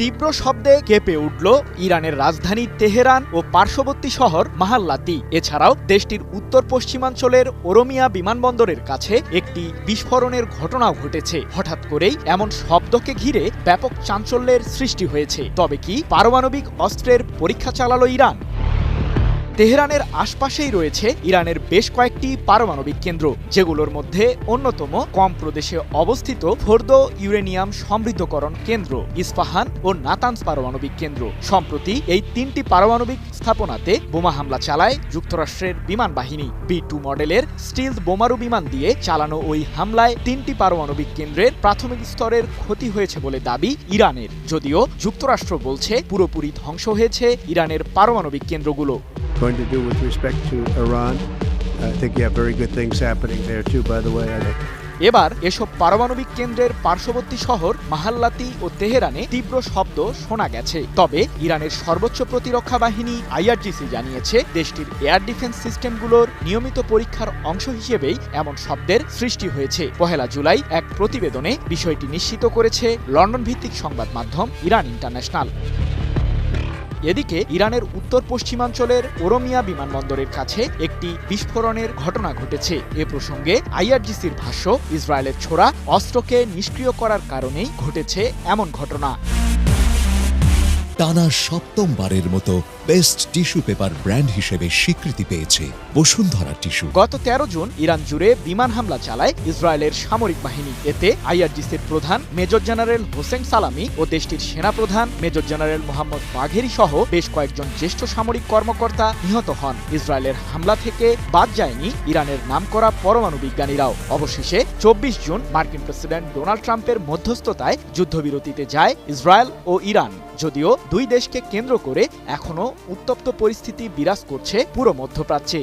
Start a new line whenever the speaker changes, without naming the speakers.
তীব্র শব্দে কেঁপে উঠল ইরানের রাজধানী তেহরান ও পার্শ্ববর্তী শহর মাহাল্লাতি। এছাড়াও দেশটির উত্তর পশ্চিমাঞ্চলের ওরমিয়া বিমানবন্দরের কাছে একটি বিস্ফোরণের ঘটনাও ঘটেছে। হঠাৎ করেই এমন শব্দকে ঘিরে ব্যাপক চাঞ্চল্যের সৃষ্টি হয়েছে। তবে কি পারমাণবিক অস্ত্রের পরীক্ষা চালালো ইরান? তেহরানের আশপাশেই রয়েছে ইরানের বেশ কয়েকটি পারমাণবিক কেন্দ্র, যেগুলোর মধ্যে অন্যতম কম প্রদেশে অবস্থিত ফোর্দো ইউরেনিয়াম সমৃদ্ধকরণ কেন্দ্র, ইস্পাহান ও নাতানস পারমাণবিক কেন্দ্র। সম্প্রতি এই তিনটি পারমাণবিক স্থাপনাতে বোমা হামলা চালায় যুক্তরাষ্ট্রের বিমান বাহিনী। বি টু মডেলের স্টিলথ বোমারু বিমান দিয়ে চালানো ওই হামলায় তিনটি পারমাণবিক কেন্দ্রের প্রাথমিক স্তরের ক্ষতি হয়েছে বলে দাবি ইরানের। যদিও যুক্তরাষ্ট্র বলছে, পুরোপুরি ধ্বংস হয়েছে ইরানের পারমাণবিক কেন্দ্রগুলো।
Going to do with respect to Iran. I think you have very good things happening there too, by the way. I think.
এবার এসব পারমাণবিক কেন্দ্রের পার্শ্ববর্তী শহর মাহাল্লাতি ও তেহরানে তীব্র শব্দ শোনা গেছে তবে ইরানের সর্বোচ্চ প্রতিরক্ষা বাহিনী আইআরজিসি জানিয়েছে দেশটির এয়ার ডিফেন্স সিস্টেমগুলোর নিয়মিত পরীক্ষার অংশ হিসেবেই এমন শব্দের সৃষ্টি হয়েছে পহেলা জুলাই এক প্রতিবেদনে বিষয়টি নিশ্চিত করেছে লন্ডন ভিত্তিক সংবাদ মাধ্যম ইরান ইন্টারন্যাশনাল এদিকে ইরানের উত্তর পশ্চিমাঞ্চলের ওরমিয়া বিমানবন্দরের কাছে একটি বিস্ফোরণের ঘটনা ঘটেছে। এ প্রসঙ্গে আইআরজিসির ভাষ্য, ইসরায়েলের ছোড়া অস্ত্রকে নিষ্ক্রিয় করার কারণেই ঘটেছে এমন ঘটনা।
টানা সপ্তমবারের মতো বেস্ট টিস্যু পেপার ব্র্যান্ড হিসেবে স্বীকৃতি পেয়েছে বসুন্ধরা টিস্যু।
গত তেরো জুন ইরান জুড়ে বিমান হামলা চালায় ইসরায়েলের সামরিক বাহিনী। এতে আইআরজিসির প্রধান মেজর জেনারেল হোসেন সালামি ও দেশটির সেনাপ্রধান মেজর জেনারেল মোহাম্মদ বাঘেরি সহ বেশ কয়েকজন জ্যেষ্ঠ সামরিক কর্মকর্তা নিহত হন। ইসরায়েলের হামলা থেকে বাদ যায়নি ইরানের নামকরা পরমাণু বিজ্ঞানীরাও। অবশেষে চব্বিশ জুন মার্কিন প্রেসিডেন্ট ডোনাল্ড ট্রাম্পের মধ্যস্থতায় যুদ্ধবিরতিতে যায় ইসরায়েল ও ইরান। যদিও দুই দেশকে কেন্দ্র করে এখনও উত্তপ্ত পরিস্থিতি বিরাজ করছে পুরো মধ্যপ্রাচ্যে।